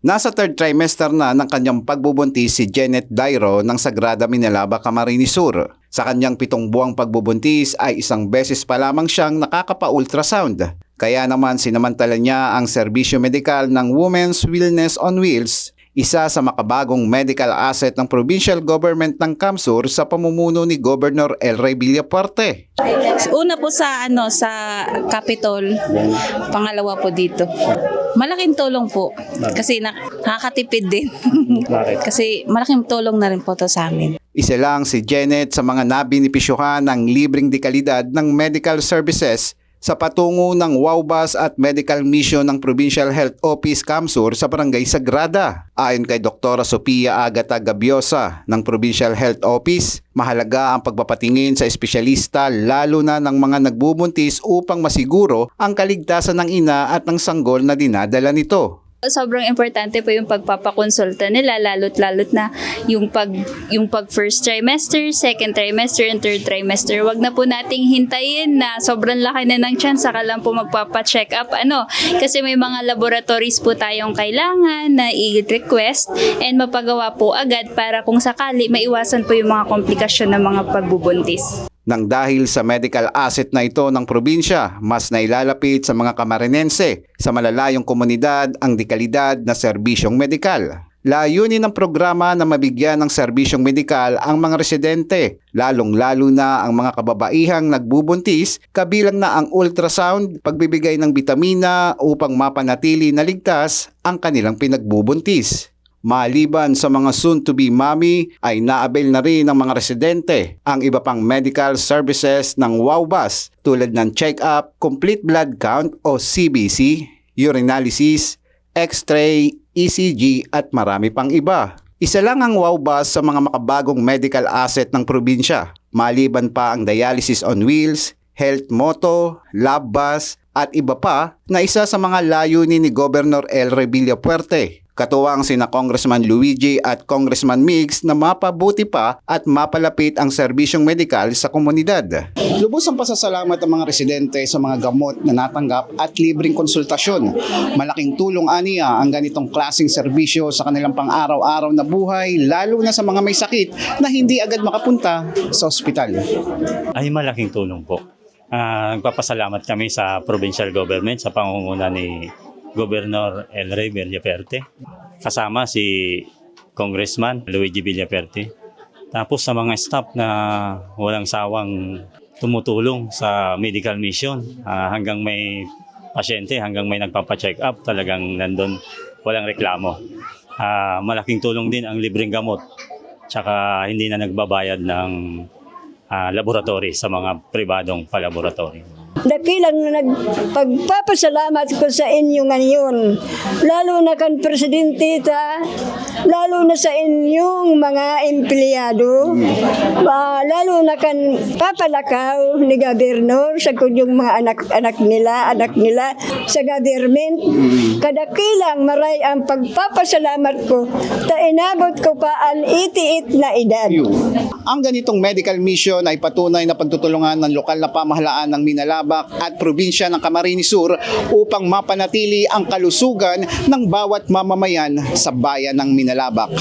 Nasa third trimester na ng kanyang pagbubuntis si Janet Dairo ng Sagrada Minalaba, Camarines Sur. Sa kanyang pitong buwang pagbubuntis ay isang beses pa lamang siyang nakakapa-ultrasound. Kaya naman sinamantala niya ang serbisyo medikal ng Women's Wellness on Wheels, isa sa makabagong medical asset ng provincial government ng Kamsur sa pamumuno ni Governor El Rey Villapuerte. Una po sa ano sa Capitol, pangalawa po dito. Malaking tulong po kasi nakakatipid din. kasi malaking tulong na rin po to sa amin. Isa lang si Janet sa mga nabinipisyuhan ng libreng dekalidad ng medical services sa patungo ng WOW Bus at Medical Mission ng Provincial Health Office Kamsur sa Barangay Sagrada. Ayon kay Dr. Sofia Agata Gabiosa ng Provincial Health Office, mahalaga ang pagpapatingin sa espesyalista lalo na ng mga nagbubuntis upang masiguro ang kaligtasan ng ina at ng sanggol na dinadala nito. Sobrang importante po yung pagpapakonsulta nila lalo't lalot na yung pag yung pag first trimester, second trimester, and third trimester. Wag na po nating hintayin na sobrang laki na ng chance saka lang po magpapa-check up ano kasi may mga laboratories po tayong kailangan na i-request and mapagawa po agad para kung sakali maiwasan po yung mga komplikasyon ng mga pagbubuntis. Nang dahil sa medical asset na ito ng probinsya, mas nailalapit sa mga kamarinense sa malalayong komunidad ang dekalidad na serbisyong medikal. Layunin ng programa na mabigyan ng serbisyong medikal ang mga residente, lalong-lalo na ang mga kababaihang nagbubuntis, kabilang na ang ultrasound, pagbibigay ng bitamina upang mapanatili na ligtas ang kanilang pinagbubuntis. Maliban sa mga soon-to-be mommy ay naabel na rin ng mga residente ang iba pang medical services ng WOW Bus tulad ng check-up, complete blood count o CBC, urinalysis, x-ray, ECG at marami pang iba. Isa lang ang WOW Bus sa mga makabagong medical asset ng probinsya. Maliban pa ang dialysis on wheels, health moto, lab bus at iba pa na isa sa mga layunin ni Governor El Revilla Puerte. Katuwang sina Congressman Luigi at Congressman Migs na mapabuti pa at mapalapit ang serbisyong medikal sa komunidad. Lubos ang pasasalamat ng mga residente sa mga gamot na natanggap at libreng konsultasyon. Malaking tulong aniya ang ganitong klasing serbisyo sa kanilang pang-araw-araw na buhay lalo na sa mga may sakit na hindi agad makapunta sa ospital. ay malaking tulong po. Ah, nagpapasalamat kami sa provincial government sa pangunguna ni Governor El Rey Villaperte. Kasama si Congressman Luigi Villaperte. Tapos sa mga staff na walang sawang tumutulong sa medical mission ah, hanggang may pasyente, hanggang may nagpapa-check up, talagang nandun walang reklamo. Ah, malaking tulong din ang libreng gamot tsaka hindi na nagbabayad ng ah, laboratory sa mga pribadong palaboratory. Dakilang nagpagpapasalamat ko sa inyo ngayon. Lalo na kan Presidente ta, lalo na sa inyong mga empleyado, ah, lalo na kan papalakaw ni Gobernur sa kunyong mga anak-anak nila, anak nila sa government. Kadakilang maray ang pagpapasalamat ko ta inabot ko pa ang itiit na edad. Ang ganitong medical mission ay patunay na pagtutulungan ng lokal na pamahalaan ng Minalabak at probinsya ng Camarines Sur upang mapanatili ang kalusugan ng bawat mamamayan sa bayan ng Minalabak.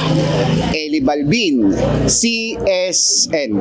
Eli Balbin, CSN.